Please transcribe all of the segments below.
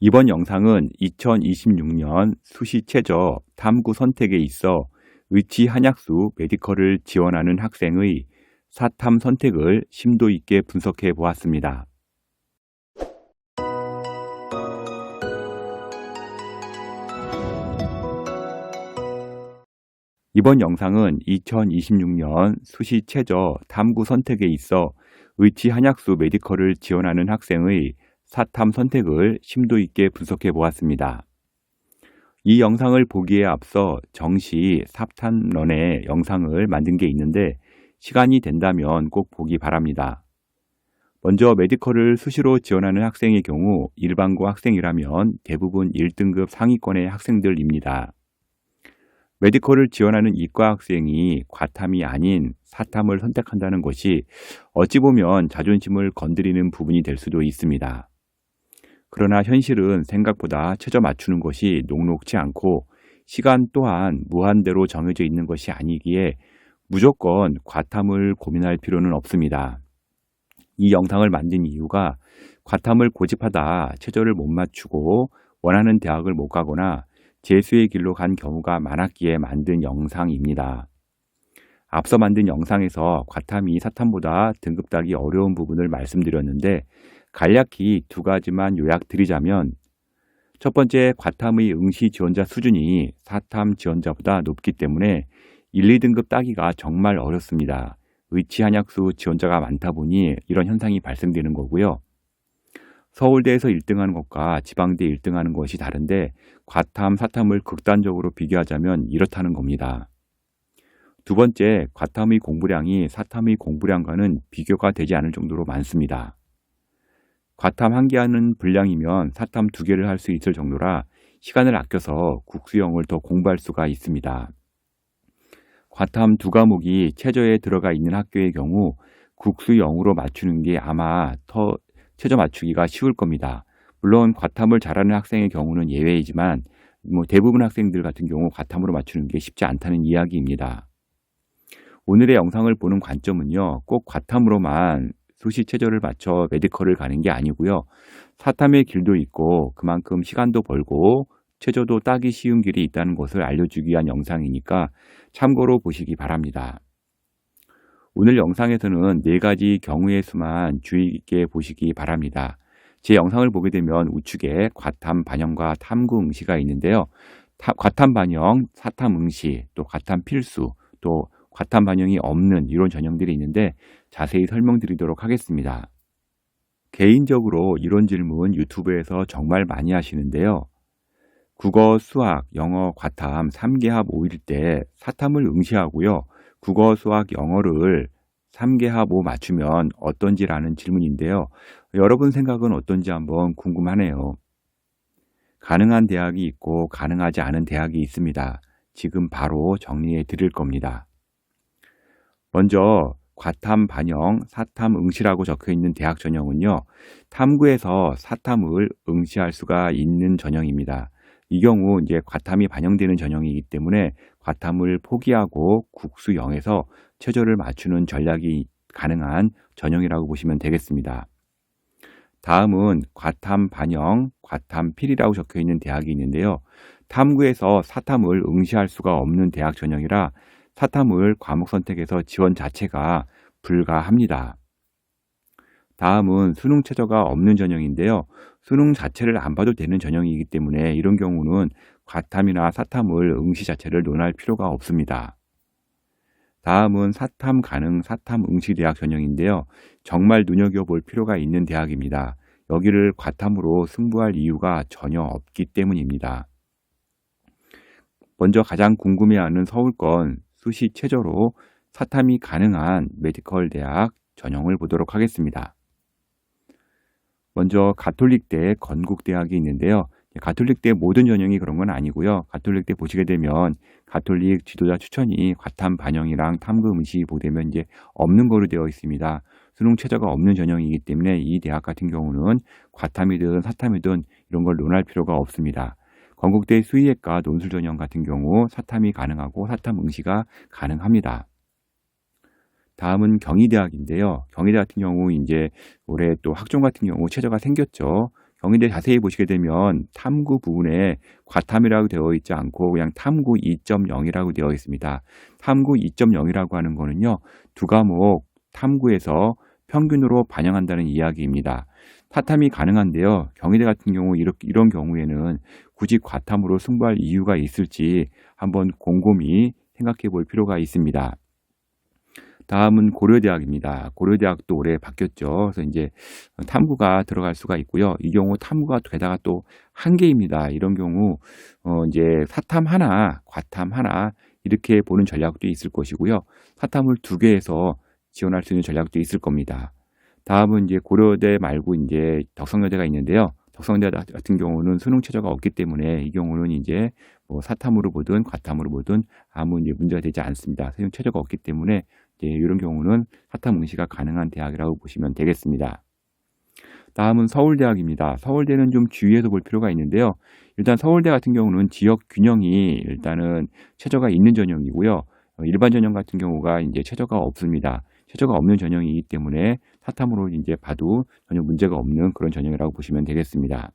이번 영상은 2026년 수시 최저 탐구 선택에 있어 의치 한약수 메디컬을 지원하는 학생의 사탐 선택을 심도 있게 분석해 보았습니다. 이번 영상은 2026년 수시 최저 탐구 선택에 있어 의치 한약수 메디컬을 지원하는 학생의 사탐 선택을 심도 있게 분석해 보았습니다. 이 영상을 보기에 앞서 정시 사탐런의 영상을 만든 게 있는데 시간이 된다면 꼭 보기 바랍니다. 먼저 메디컬을 수시로 지원하는 학생의 경우 일반고 학생이라면 대부분 1등급 상위권의 학생들입니다. 메디컬을 지원하는 이과 학생이 과탐이 아닌 사탐을 선택한다는 것이 어찌 보면 자존심을 건드리는 부분이 될 수도 있습니다. 그러나 현실은 생각보다 최저 맞추는 것이 녹록지 않고 시간 또한 무한대로 정해져 있는 것이 아니기에 무조건 과탐을 고민할 필요는 없습니다. 이 영상을 만든 이유가 과탐을 고집하다 최저를 못 맞추고 원하는 대학을 못 가거나 재수의 길로 간 경우가 많았기에 만든 영상입니다. 앞서 만든 영상에서 과탐이 사탐보다 등급 따기 어려운 부분을 말씀드렸는데 간략히 두 가지만 요약드리자면 첫 번째 과탐의 응시 지원자 수준이 사탐 지원자보다 높기 때문에 1, 2등급 따기가 정말 어렵습니다. 의치 한약수 지원자가 많다 보니 이런 현상이 발생되는 거고요. 서울대에서 1등하는 것과 지방대 1등하는 것이 다른데 과탐, 사탐을 극단적으로 비교하자면 이렇다는 겁니다. 두 번째, 과탐의 공부량이 사탐의 공부량과는 비교가 되지 않을 정도로 많습니다. 과탐 한 개 하는 분량이면 사탐 두 개를 할 수 있을 정도라 시간을 아껴서 국수형을 더 공부할 수가 있습니다. 과탐 두 과목이 최저에 들어가 있는 학교의 경우 국수형으로 맞추는 게 아마 더 최저 맞추기가 쉬울 겁니다. 물론 과탐을 잘하는 학생의 경우는 예외이지만 뭐 대부분 학생들 같은 경우 과탐으로 맞추는 게 쉽지 않다는 이야기입니다. 오늘의 영상을 보는 관점은요, 꼭 과탐으로만 수시 체저를 맞춰 메디컬을 가는 게 아니고요. 사탐의 길도 있고 그만큼 시간도 벌고 체저도 따기 쉬운 길이 있다는 것을 알려주기 위한 영상이니까 참고로 보시기 바랍니다. 오늘 영상에서는 네 가지 경우의 수만 주의 있게 보시기 바랍니다. 제 영상을 보게 되면 우측에 과탐 반영과 탐구 응시가 있는데요. 타, 과탐 반영, 사탐 응시, 또 과탐 필수, 또 과탐 반영이 없는 이런 전형들이 있는데 자세히 설명드리도록 하겠습니다. 개인적으로 이런 질문 유튜브에서 정말 많이 하시는데요. 국어, 수학, 영어, 과탐 3개 합 5일 때 사탐을 응시하고요. 국어, 수학, 영어를 3개 합 5 맞추면 어떤지라는 질문인데요. 여러분 생각은 어떤지 한번 궁금하네요. 가능한 대학이 있고 가능하지 않은 대학이 있습니다. 지금 바로 정리해 드릴 겁니다. 먼저 과탐 반영, 사탐 응시라고 적혀 있는 대학 전형은요. 탐구에서 사탐을 응시할 수가 있는 전형입니다. 이 경우 이제 과탐이 반영되는 전형이기 때문에 과탐을 포기하고 국수 0에서 최저를 맞추는 전략이 가능한 전형이라고 보시면 되겠습니다. 다음은 과탐 반영, 과탐 필이라고 적혀 있는 대학이 있는데요. 탐구에서 사탐을 응시할 수가 없는 대학 전형이라 사탐을 과목 선택에서 지원 자체가 불가합니다. 다음은 수능 최저가 없는 전형인데요. 수능 자체를 안 봐도 되는 전형이기 때문에 이런 경우는 과탐이나 사탐을 응시 자체를 논할 필요가 없습니다. 다음은 사탐 가능 사탐 응시 대학 전형인데요. 정말 눈여겨볼 필요가 있는 대학입니다. 여기를 과탐으로 승부할 이유가 전혀 없기 때문입니다. 먼저 가장 궁금해하는 서울권 수시 최저로 사탐이 가능한 메디컬 대학 전형을 보도록 하겠습니다. 먼저 가톨릭대 건국대학이 있는데요. 가톨릭대 모든 전형이 그런 건 아니고요. 가톨릭대 보시게 되면 가톨릭 지도자 추천이 과탐 반영이랑 탐구 음시 보되면 이제 없는 거로 되어 있습니다. 수능 최저가 없는 전형이기 때문에 이 대학 같은 경우는 과탐이든 사탐이든 이런 걸 논할 필요가 없습니다. 건국대 수의학과 논술 전형 같은 경우 사탐이 가능하고 사탐 응시가 가능합니다. 다음은 경희대학인데요. 경희대 같은 경우 이제 올해 또 학종 같은 경우 최저가 생겼죠. 경희대 자세히 보시게 되면 탐구 부분에 과탐이라고 되어 있지 않고 그냥 탐구 2.0이라고 되어 있습니다. 탐구 2.0이라고 하는 거는요. 두 과목 탐구에서 평균으로 반영한다는 이야기입니다. 사탐이 가능한데요. 경희대 같은 경우 이렇게, 이런 경우에는 굳이 과탐으로 승부할 이유가 있을지 한번 곰곰이 생각해 볼 필요가 있습니다. 다음은 고려대학입니다. 고려대학도 올해 바뀌었죠. 그래서 이제 탐구가 들어갈 수가 있고요. 이 경우 탐구가 게다가 또 한 개입니다. 이런 경우 어 이제 사탐 하나, 과탐 하나 이렇게 보는 전략도 있을 것이고요. 사탐을 두 개에서 지원할 수 있는 전략도 있을 겁니다. 다음은 이제 고려대 말고 이제 덕성여대가 있는데요. 덕성여대 같은 경우는 수능 최저가 없기 때문에 이 경우는 이제 뭐 사탐으로 보든 과탐으로 보든 아무 이제 문제가 되지 않습니다. 수능 최저가 없기 때문에 이제 이런 경우는 사탐 응시가 가능한 대학이라고 보시면 되겠습니다. 다음은 서울대학입니다. 서울대는 좀 주의해서 볼 필요가 있는데요. 일단 서울대 같은 경우는 지역 균형이 일단은 최저가 있는 전형이고요. 어, 일반 전형 같은 경우가 이제 최저가 없습니다. 최저가 없는 전형이기 때문에 사탐으로 이제 봐도 전혀 문제가 없는 그런 전형이라고 보시면 되겠습니다.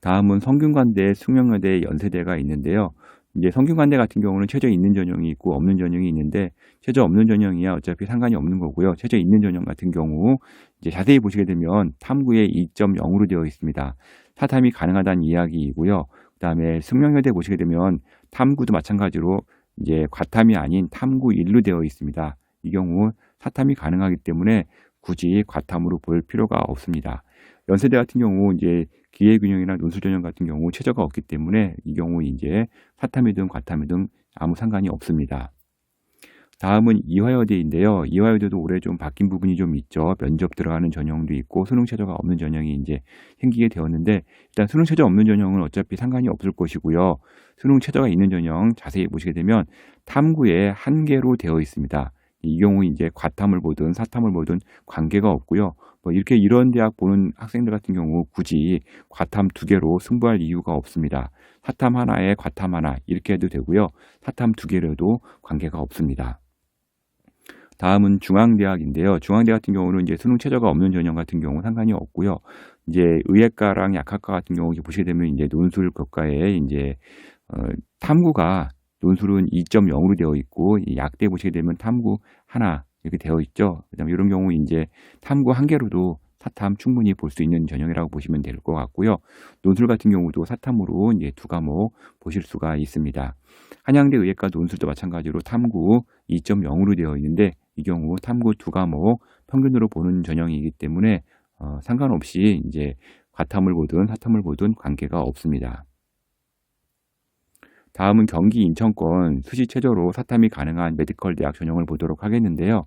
다음은 성균관대, 숙명여대, 연세대가 있는데요. 이제 성균관대 같은 경우는 최저 있는 전형이 있고 없는 전형이 있는데 최저 없는 전형이야 어차피 상관이 없는 거고요. 최저 있는 전형 같은 경우 이제 자세히 보시게 되면 탐구에 2.0으로 되어 있습니다. 사탐이 가능하다는 이야기이고요. 그다음에 숙명여대 보시게 되면 탐구도 마찬가지로 이제 과탐이 아닌 탐구 1로 되어 있습니다. 이 경우 사탐이 가능하기 때문에 굳이 과탐으로 볼 필요가 없습니다. 연세대 같은 경우 이제 기회균형이나 논술전형 같은 경우 최저가 없기 때문에 이 경우 이제 사탐이든 과탐이든 아무 상관이 없습니다. 다음은 이화여대인데요. 이화여대도 올해 좀 바뀐 부분이 좀 있죠. 면접 들어가는 전형도 있고 수능 최저가 없는 전형이 이제 생기게 되었는데 일단 수능 최저 없는 전형은 어차피 상관이 없을 것이고요. 수능 최저가 있는 전형 자세히 보시게 되면 탐구에 한 개로 되어 있습니다. 이 경우 이제 과탐을 보든 사탐을 보든 관계가 없고요. 뭐 이렇게 이런 대학 보는 학생들 같은 경우 굳이 과탐 두 개로 승부할 이유가 없습니다. 사탐 하나에 과탐 하나 이렇게 해도 되고요. 사탐 두 개로도 관계가 없습니다. 다음은 중앙대학인데요. 중앙대 같은 경우는 이제 수능 최저가 없는 전형 같은 경우 상관이 없고요. 이제 의예과랑 약학과 같은 경우 보시게 되면 이제 논술 교과에 이제 어, 탐구가 논술은 2.0으로 되어 있고 약대 보시게 되면 탐구 하나 이렇게 되어 있죠. 그다음에 이런 경우 이제 탐구 한 개로도 사탐 충분히 볼 수 있는 전형이라고 보시면 될 것 같고요. 논술 같은 경우도 사탐으로 이제 두 과목 보실 수가 있습니다. 한양대 의예과 논술도 마찬가지로 탐구 2.0으로 되어 있는데 이 경우 탐구 두 과목 평균으로 보는 전형이기 때문에 어, 상관없이 이제 과탐을 보든 사탐을 보든 관계가 없습니다. 다음은 경기 인천권 수시 최저로 사탐이 가능한 메디컬 대학 전형을 보도록 하겠는데요.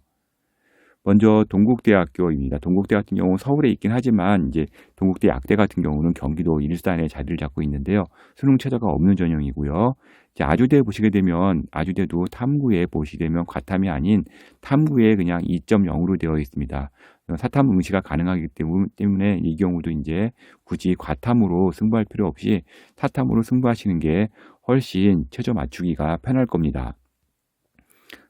먼저 동국대학교입니다. 동국대 같은 경우 서울에 있긴 하지만 이제 동국대 약대 같은 경우는 경기도 일산에 자리를 잡고 있는데요. 수능 최저가 없는 전형이고요. 이제 아주대 보시게 되면 아주대도 탐구에 보시게 되면 과탐이 아닌 탐구에 그냥 2.0으로 되어 있습니다. 사탐 응시가 가능하기 때문에 이 경우도 이제 굳이 과탐으로 승부할 필요 없이 사탐으로 승부하시는 게 훨씬 최저 맞추기가 편할 겁니다.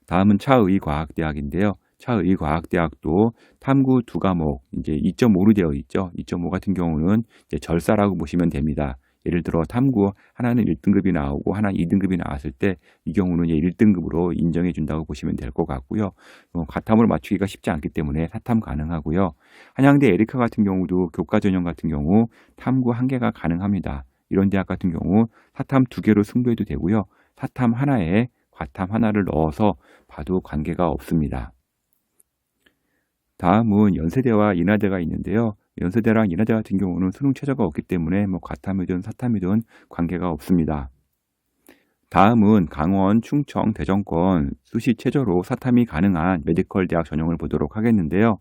다음은 차의과학대학인데요. 차의과학대학도 탐구 두 과목 이제 2.5로 되어 있죠. 2.5 같은 경우는 절사라고 보시면 됩니다. 예를 들어 탐구 하나는 1등급이 나오고 하나 2등급이 나왔을 때 이 경우는 1등급으로 인정해 준다고 보시면 될 것 같고요. 어, 과탐을 맞추기가 쉽지 않기 때문에 사탐 가능하고요. 한양대 에리카 같은 경우도 교과 전형 같은 경우 탐구 한 개가 가능합니다. 이런 대학 같은 경우 사탐 두 개로 승부해도 되고요. 사탐 하나에 과탐 하나를 넣어서 봐도 관계가 없습니다. 다음은 연세대와 인하대가 있는데요. 연세대랑 인하대 같은 경우는 수능 최저가 없기 때문에 뭐 과탐이든 사탐이든 관계가 없습니다. 다음은 강원, 충청, 대전권 수시 최저로 사탐이 가능한 메디컬 대학 전형을 보도록 하겠는데요.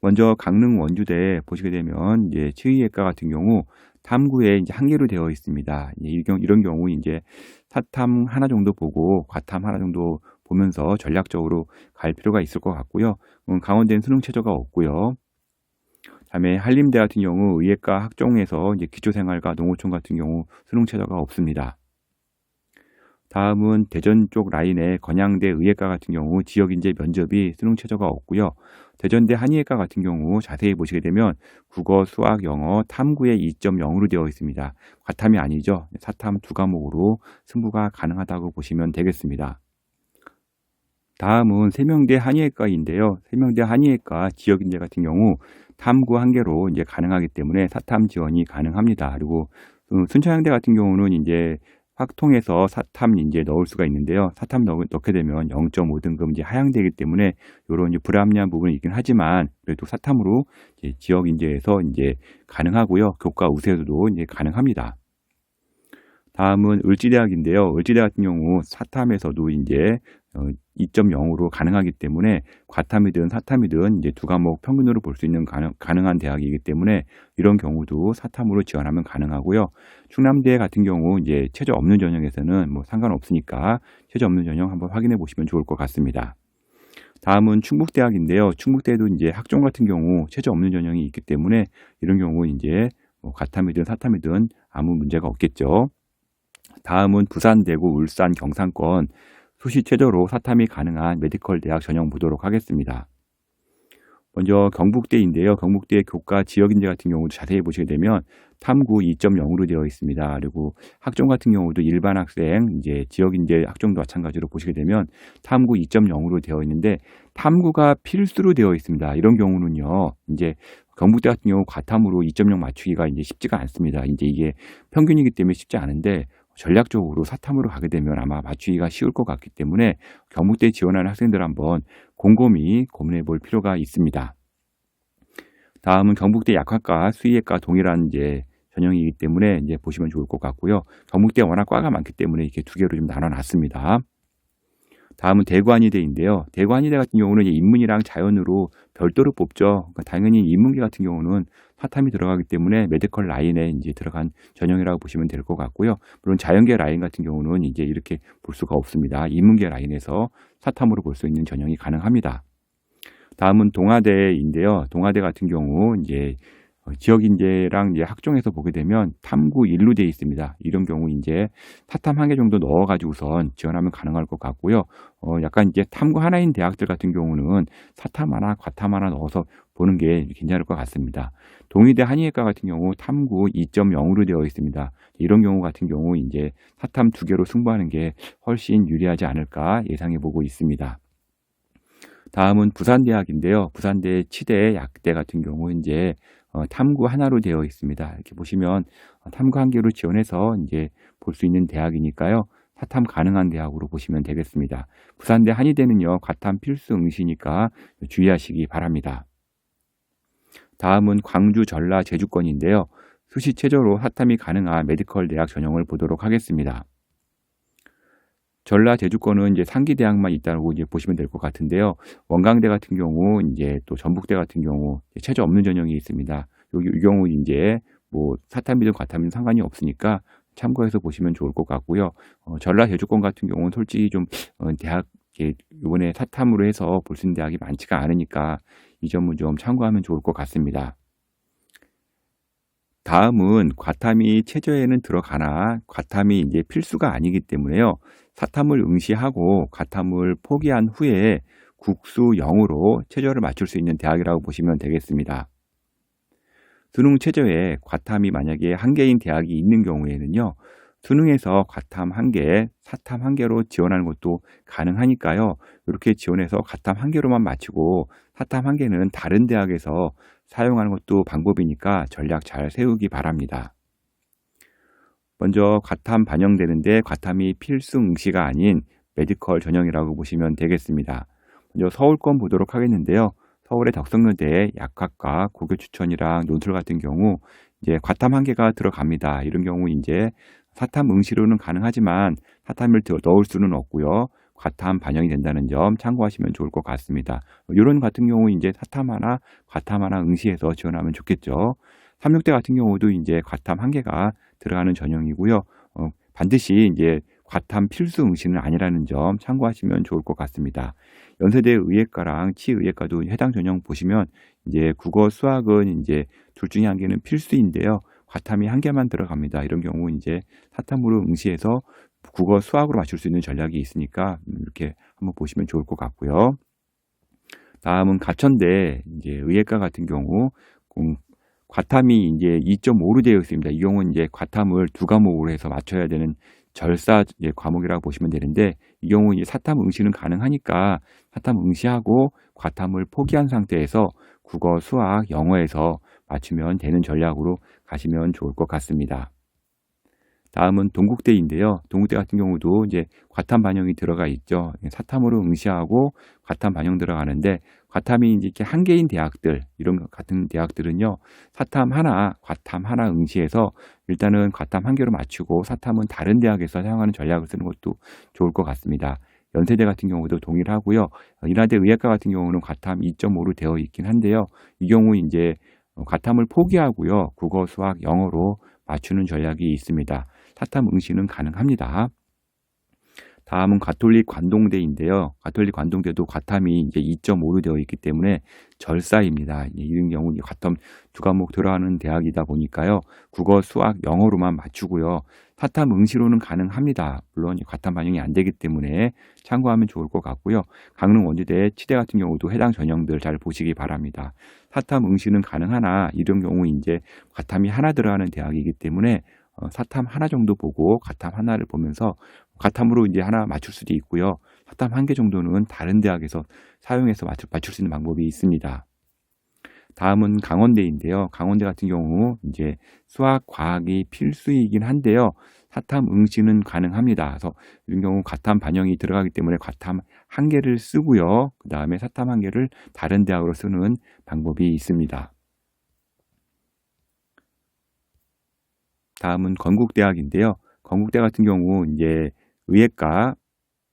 먼저 강릉 원주대 보시게 되면 이제 치의학과 같은 경우 탐구에 이제 한 개로 되어 있습니다. 이런 경우 이제 사탐 하나 정도 보고 과탐 하나 정도 보면서 전략적으로 갈 필요가 있을 것 같고요. 음, 강원대는 수능 최저가 없고요. 다음에 한림대 같은 경우 의예과 학종에서 이제 기초생활과 농어촌 같은 경우 수능 최저가 없습니다. 다음은 대전 쪽 라인의 건양대 의예과 같은 경우 지역 인재 면접이 수능 최저가 없고요. 대전대 한의예과 같은 경우 자세히 보시게 되면 국어, 수학, 영어, 탐구에 2.0으로 되어 있습니다. 과탐이 아니죠. 사탐 두 과목으로 승부가 가능하다고 보시면 되겠습니다. 다음은 세명대 한의예과인데요. 세명대 한의예과 지역 인재 같은 경우 탐구 한 개로 이제 가능하기 때문에 사탐 지원이 가능합니다. 그리고 음, 순천향대 같은 경우는 이제 확통해서 사탐 이제 넣을 수가 있는데요. 사탐 넣, 넣게 되면 0.5등급 이제 하향되기 때문에 이런 이제 불합리한 부분이 있긴 하지만 그래도 사탐으로 이제 지역 인재에서 이제 가능하고요. 교과 우세도 이제 가능합니다. 다음은 을지대학인데요. 을지대 같은 경우 사탐에서도 이제 2.0으로 어, 가능하기 때문에 과탐이든 사탐이든 이제 두 과목 평균으로 볼 수 있는 가능, 가능한 대학이기 때문에 이런 경우도 사탐으로 지원하면 가능하고요. 충남대 같은 경우 이제 최저 없는 전형에서는 뭐 상관없으니까 최저 없는 전형 한번 확인해 보시면 좋을 것 같습니다. 다음은 충북대학인데요. 충북대도 이제 학종 같은 경우 최저 없는 전형이 있기 때문에 이런 경우 이제 뭐 과탐이든 사탐이든 아무 문제가 없겠죠. 다음은 부산, 대구, 울산, 경상권 수시 최저로 사탐이 가능한 메디컬 대학 전형 보도록 하겠습니다. 먼저 경북대인데요. 경북대 교과 지역인재 같은 경우도 자세히 보시게 되면 탐구 2.0으로 되어 있습니다. 그리고 학종 같은 경우도 일반 학생, 이제 지역인재 학종도 마찬가지로 보시게 되면 탐구 2.0으로 되어 있는데 탐구가 필수로 되어 있습니다. 이런 경우는요. 이제 경북대 같은 경우 과탐으로 2.0 맞추기가 이제 쉽지가 않습니다. 이제 이게 평균이기 때문에 쉽지 않은데 전략적으로 사탐으로 가게 되면 아마 맞추기가 쉬울 것 같기 때문에 경북대 지원하는 학생들 한번 곰곰이 고민해 볼 필요가 있습니다. 다음은 경북대 약학과 수의학과 동일한 이제 전형이기 때문에 이제 보시면 좋을 것 같고요. 경북대 워낙 과가 많기 때문에 이렇게 두 개로 좀 나눠 놨습니다. 다음은 대관이대인데요. 대관이대 같은 경우는 인문이랑 자연으로 별도로 뽑죠. 그러니까 당연히 인문계 같은 경우는 사탐이 들어가기 때문에 메디컬 라인에 이제 들어간 전형이라고 보시면 될 것 같고요. 물론 자연계 라인 같은 경우는 이제 이렇게 볼 수가 없습니다. 인문계 라인에서 사탐으로 볼 수 있는 전형이 가능합니다. 다음은 동아대인데요. 동아대 같은 경우 이제 어, 지역 인재랑 이제 학종에서 보게 되면 탐구 1로 되어 있습니다. 이런 경우 이제 사탐 한 개 정도 넣어가지고선 지원하면 가능할 것 같고요. 어, 약간 이제 탐구 하나인 대학들 같은 경우는 사탐 하나, 과탐 하나 넣어서 보는 게 괜찮을 것 같습니다. 동의대 한의학과 같은 경우 탐구 2.0으로 되어 있습니다. 이런 경우 같은 경우 이제 사탐 두 개로 승부하는 게 훨씬 유리하지 않을까 예상해 보고 있습니다. 다음은 부산대학인데요. 부산대 치대 약대 같은 경우 이제 어, 탐구 하나로 되어 있습니다. 이렇게 보시면 어, 탐구 한 개로 지원해서 이제 볼 수 있는 대학이니까요. 사탐 가능한 대학으로 보시면 되겠습니다. 부산대 한의대는요. 과탐 필수 응시니까 주의하시기 바랍니다. 다음은 광주, 전라, 제주권인데요. 수시 최저로 사탐이 가능한 메디컬 대학 전형을 보도록 하겠습니다. 전라 제주권은 이제 상기 대학만 있다고 이제 보시면 될 것 같은데요. 원광대 같은 경우 이제 또 전북대 같은 경우 최저 없는 전형이 있습니다. 여기 이 경우 이제 뭐 사탐이든 과탐이든 상관이 없으니까 참고해서 보시면 좋을 것 같고요. 어, 전라 제주권 같은 경우는 솔직히 좀 어, 대학 이번에 사탐으로 해서 볼 수 있는 대학이 많지가 않으니까 이 점은 좀 참고하면 좋을 것 같습니다. 다음은 과탐이 최저에는 들어가나 과탐이 이제 필수가 아니기 때문에요. 사탐을 응시하고 과탐을 포기한 후에 국수 0으로 최저를 맞출 수 있는 대학이라고 보시면 되겠습니다. 수능 최저에 과탐이 만약에 한 개인 대학이 있는 경우에는요. 수능에서 과탐 한 개, 사탐 한 개로 지원하는 것도 가능하니까요. 이렇게 지원해서 과탐 한 개로만 마치고 사탐 한 개는 다른 대학에서 사용하는 것도 방법이니까 전략 잘 세우기 바랍니다. 먼저 과탐 반영되는데 과탐이 필수 응시가 아닌 메디컬 전형이라고 보시면 되겠습니다. 먼저 서울권 보도록 하겠는데요. 서울의 덕성여대 약학과 고교 추천이랑 논술 같은 경우 이제 과탐 한 개가 들어갑니다. 이런 경우 이제 사탐 응시로는 가능하지만 사탐을 넣을 수는 없고요. 과탐 반영이 된다는 점 참고하시면 좋을 것 같습니다. 이런 같은 경우 이제 사탐 하나, 과탐 하나 응시해서 지원하면 좋겠죠. 36대 같은 경우도 이제 과탐 한 개가 들어가는 전형이고요. 어, 반드시 이제 과탐 필수 응시는 아니라는 점 참고하시면 좋을 것 같습니다. 연세대 의예과랑 치의예과도 해당 전형 보시면 이제 국어 수학은 이제 둘 중에 한 개는 필수인데요. 과탐이 한 개만 들어갑니다. 이런 경우 이제 사탐으로 응시해서 국어 수학으로 맞출 수 있는 전략이 있으니까 이렇게 한번 보시면 좋을 것 같고요. 다음은 가천대 이제 의예과 같은 경우 음, 과탐이 이제 2.5로 되어 있습니다. 이 경우는 이제 과탐을 두 과목으로 해서 맞춰야 되는 절사 과목이라고 보시면 되는데 이 경우 이제 사탐 응시는 가능하니까 사탐 응시하고 과탐을 포기한 상태에서 국어, 수학, 영어에서 맞추면 되는 전략으로 가시면 좋을 것 같습니다. 다음은 동국대인데요. 동국대 같은 경우도 이제 과탐 반영이 들어가 있죠. 사탐으로 응시하고 과탐 반영 들어가는데 과탐이 이제 이렇게 한 개인 대학들 이런 것 같은 대학들은요. 사탐 하나, 과탐 하나 응시해서 일단은 과탐 한 개로 맞추고 사탐은 다른 대학에서 사용하는 전략을 쓰는 것도 좋을 것 같습니다. 연세대 같은 경우도 동일하고요. 인하대 의학과 같은 경우는 과탐 2.5로 되어 있긴 한데요. 이 경우 이제 과탐을 포기하고요. 국어, 수학, 영어로 맞추는 전략이 있습니다. 사탐 응시는 가능합니다. 다음은 가톨릭 관동대인데요. 가톨릭 관동대도 과탐이 이제 2.5로 되어 있기 때문에 절사입니다. 이런 경우 과탐 두 과목 들어가는 대학이다 보니까요. 국어, 수학, 영어로만 맞추고요. 사탐 응시로는 가능합니다. 물론 과탐 반영이 안 되기 때문에 참고하면 좋을 것 같고요. 강릉 원주대, 치대 같은 경우도 해당 전형들 잘 보시기 바랍니다. 사탐 응시는 가능하나 이런 경우 이제 과탐이 하나 들어가는 대학이기 때문에 어, 사탐 하나 정도 보고 과탐 하나를 보면서 과탐으로 이제 하나 맞출 수도 있고요. 사탐 한 개 정도는 다른 대학에서 사용해서 맞출, 맞출 수 있는 방법이 있습니다. 다음은 강원대인데요. 강원대 같은 경우 이제 수학, 과학이 필수이긴 한데요. 사탐 응시는 가능합니다. 그래서 이런 경우 과탐 반영이 들어가기 때문에 과탐 한 개를 쓰고요. 그 다음에 사탐 한 개를 다른 대학으로 쓰는 방법이 있습니다. 다음은 건국대학인데요. 건국대 같은 경우 이제 의예과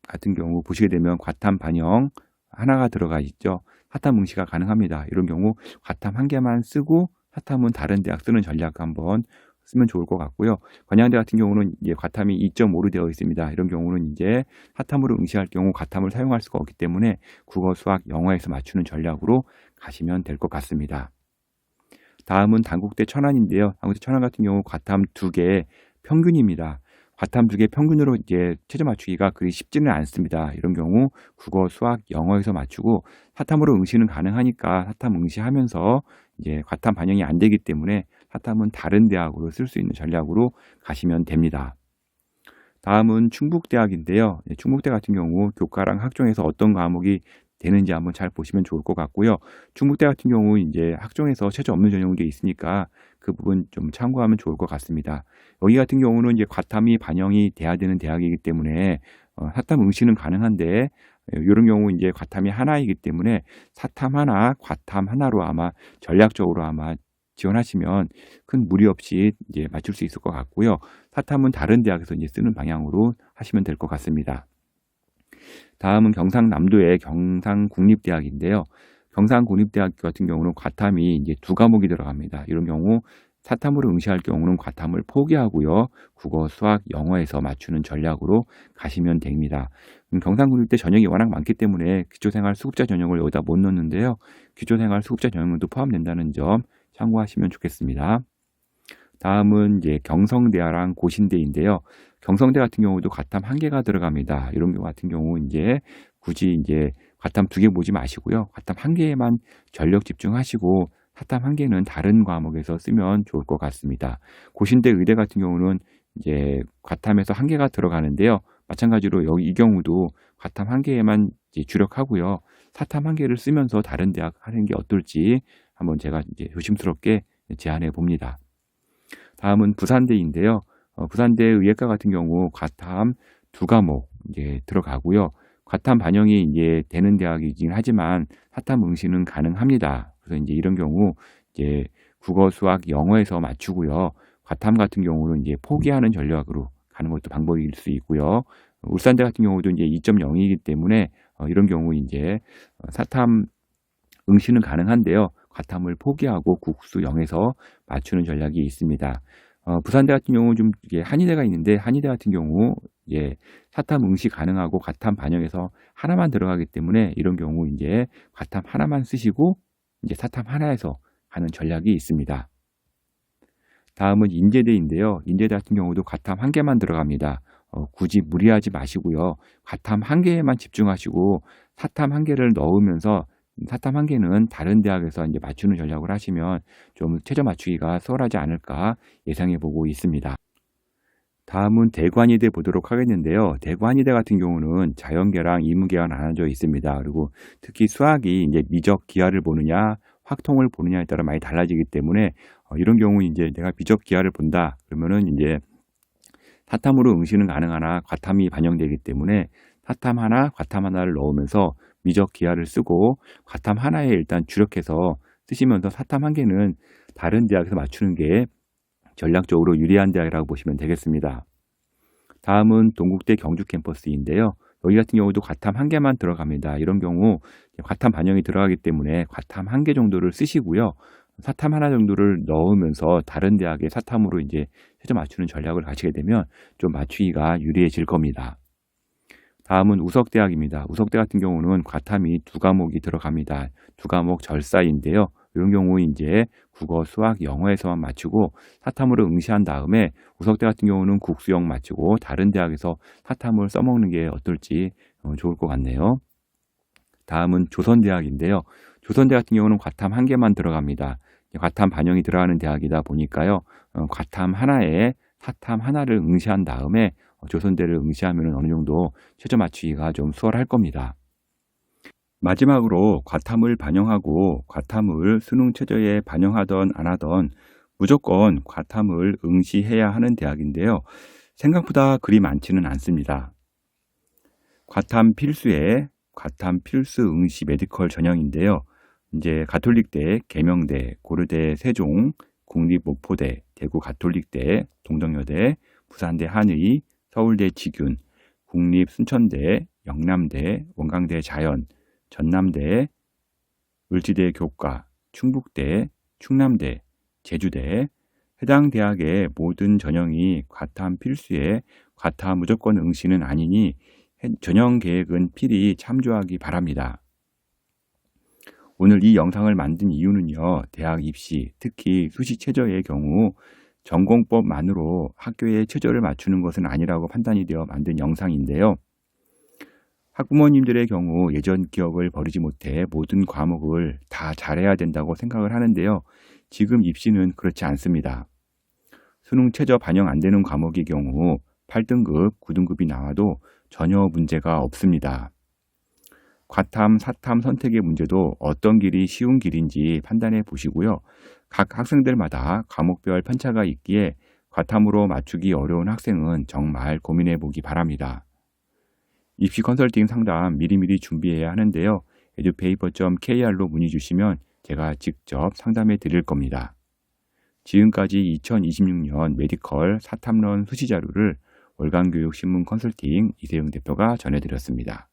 같은 경우 보시게 되면 과탐 반영 하나가 들어가 있죠. 사탐 응시가 가능합니다. 이런 경우 과탐 한 개만 쓰고 사탐은 다른 대학 쓰는 전략 한번 쓰면 좋을 것 같고요. 관양대 같은 경우는 이제 과탐이 2.5로 되어 있습니다. 이런 경우는 이제 사탐으로 응시할 경우 과탐을 사용할 수가 없기 때문에 국어, 수학, 영어에서 맞추는 전략으로 가시면 될 것 같습니다. 다음은 단국대 천안인데요. 단국대 천안 같은 경우 과탐 두 개 평균입니다. 과탐 두 개 평균으로 이제 최저 맞추기가 그리 쉽지는 않습니다. 이런 경우 국어, 수학, 영어에서 맞추고 사탐으로 응시는 가능하니까 사탐 응시하면서 이제 과탐 반영이 안 되기 때문에 사탐은 다른 대학으로 쓸 수 있는 전략으로 가시면 됩니다. 다음은 충북대학인데요. 충북대 같은 경우 교과랑 학종에서 어떤 과목이 되는지 한번 잘 보시면 좋을 것 같고요. 중국대 같은 경우 이제 학종에서 최저 없는 전형도 있으니까 그 부분 좀 참고하면 좋을 것 같습니다. 여기 같은 경우는 이제 과탐이 반영이 돼야 되는 대학이기 때문에 어, 사탐 응시는 가능한데 이런 경우 이제 과탐이 하나이기 때문에 사탐 하나, 과탐 하나로 아마 전략적으로 아마 지원하시면 큰 무리 없이 이제 맞출 수 있을 것 같고요. 사탐은 다른 대학에서 이제 쓰는 방향으로 하시면 될 것 같습니다. 다음은 경상남도의 경상국립대학인데요. 경상국립대학 같은 경우는 과탐이 이제 두 과목이 들어갑니다. 이런 경우 사탐으로 응시할 경우는 과탐을 포기하고요. 국어, 수학, 영어에서 맞추는 전략으로 가시면 됩니다. 음, 경상국립대 전형이 워낙 많기 때문에 기초생활 수급자 전형을 여기다 못 넣는데요. 기초생활 수급자 전형도 포함된다는 점 참고하시면 좋겠습니다. 다음은 이제 경성대랑 고신대인데요. 경성대 같은 경우도 과탐 한 개가 들어갑니다. 이런 경우 같은 경우 이제 굳이 이제 과탐 두 개 보지 마시고요. 과탐 한 개에만 전력 집중하시고 사탐 한 개는 다른 과목에서 쓰면 좋을 것 같습니다. 고신대 의대 같은 경우는 이제 과탐에서 한 개가 들어가는데요. 마찬가지로 여기 이 경우도 과탐 한 개에만 주력하고요. 사탐 한 개를 쓰면서 다른 대학 하는 게 어떨지 한번 제가 이제 조심스럽게 제안해 봅니다. 다음은 부산대인데요. 어, 부산대 의예과 같은 경우 과탐 두 과목 이제 들어가고요. 과탐 반영이 이제 되는 대학이긴 하지만 사탐 응시는 가능합니다. 그래서 이제 이런 경우 이제 국어, 수학, 영어에서 맞추고요. 과탐 같은 경우는 이제 포기하는 전략으로 가는 것도 방법일 수 있고요. 울산대 같은 경우도 이제 2.0이기 때문에 어, 이런 경우 이제 사탐 응시는 가능한데요. 과탐을 포기하고 국수 0에서 맞추는 전략이 있습니다. 어, 부산대 같은 경우 좀 이게 한의대가 있는데 한의대 같은 경우 예, 사탐 응시 가능하고 과탐 반영해서 하나만 들어가기 때문에 이런 경우 이제 과탐 하나만 쓰시고 이제 사탐 하나에서 하는 전략이 있습니다. 다음은 인제대인데요. 인제대 같은 경우도 과탐 한 개만 들어갑니다. 어, 굳이 무리하지 마시고요. 과탐 한 개에만 집중하시고 사탐 한 개를 넣으면서 사탐 한 개는 다른 대학에서 이제 맞추는 전략을 하시면 좀 최저 맞추기가 수월하지 않을까 예상해 보고 있습니다. 다음은 대관이대 보도록 하겠는데요. 대관이대 같은 경우는 자연계랑 이문계가 나눠져 있습니다. 그리고 특히 수학이 이제 미적 기하를 보느냐, 확통을 보느냐에 따라 많이 달라지기 때문에 어, 이런 경우 이제 내가 미적 기하를 본다 그러면은 이제 사탐으로 응시는 가능하나 과탐이 반영되기 때문에 사탐 하나, 과탐 하나를 넣으면서 미적 기하를 쓰고 과탐 하나에 일단 주력해서 쓰시면서 사탐 한 개는 다른 대학에서 맞추는 게 전략적으로 유리한 대학이라고 보시면 되겠습니다. 다음은 동국대 경주 캠퍼스인데요. 여기 같은 경우도 과탐 한 개만 들어갑니다. 이런 경우 과탐 반영이 들어가기 때문에 과탐 한 개 정도를 쓰시고요. 사탐 하나 정도를 넣으면서 다른 대학의 사탐으로 이제 최저 맞추는 전략을 가시게 되면 좀 맞추기가 유리해질 겁니다. 다음은 우석대학입니다. 우석대 같은 경우는 과탐이 두 과목이 들어갑니다. 두 과목 절사인데요. 이런 경우 이제 국어, 수학, 영어에서만 맞추고 사탐으로 응시한 다음에 우석대 같은 경우는 국수영 맞추고 다른 대학에서 사탐을 써먹는 게 어떨지 어, 좋을 것 같네요. 다음은 조선대학인데요. 조선대 같은 경우는 과탐 한 개만 들어갑니다. 과탐 반영이 들어가는 대학이다 보니까요. 어, 과탐 하나에 사탐 하나를 응시한 다음에 어, 조선대를 응시하면 어느 정도 최저 맞추기가 좀 수월할 겁니다. 마지막으로 과탐을 반영하고 과탐을 수능 최저에 반영하던 안 하던 무조건 과탐을 응시해야 하는 대학인데요. 생각보다 그리 많지는 않습니다. 과탐 필수에 과탐 필수 응시 메디컬 전형인데요. 이제 가톨릭대, 계명대, 고려대 세종, 국립목포대, 대구 가톨릭대, 동덕여대, 부산대 한의, 서울대 지균, 국립 순천대, 영남대, 원광대 자연, 전남대, 을지대 교과, 충북대, 충남대, 제주대, 해당 대학의 모든 전형이 과탐 필수에 과탐 무조건 응시는 아니니 전형 계획은 필히 참조하기 바랍니다. 오늘 이 영상을 만든 이유는요, 대학 입시, 특히 수시 최저의 경우 전공법만으로 학교의 최저를 맞추는 것은 아니라고 판단이 되어 만든 영상인데요. 학부모님들의 경우 예전 기억을 버리지 못해 모든 과목을 다 잘해야 된다고 생각을 하는데요. 지금 입시는 그렇지 않습니다. 수능 최저 반영 안 되는 과목의 경우 8등급, 9등급이 나와도 전혀 문제가 없습니다. 과탐, 사탐 선택의 문제도 어떤 길이 쉬운 길인지 판단해 보시고요. 각 학생들마다 과목별 편차가 있기에 과탐으로 맞추기 어려운 학생은 정말 고민해 보기 바랍니다. 입시 컨설팅 상담 미리미리 준비해야 하는데요. edupaper.kr로 문의 주시면 제가 직접 상담해 드릴 겁니다. 지금까지 2026년 메디컬 사탐론 수시 자료를 월간교육신문 컨설팅 이세영 대표가 전해드렸습니다.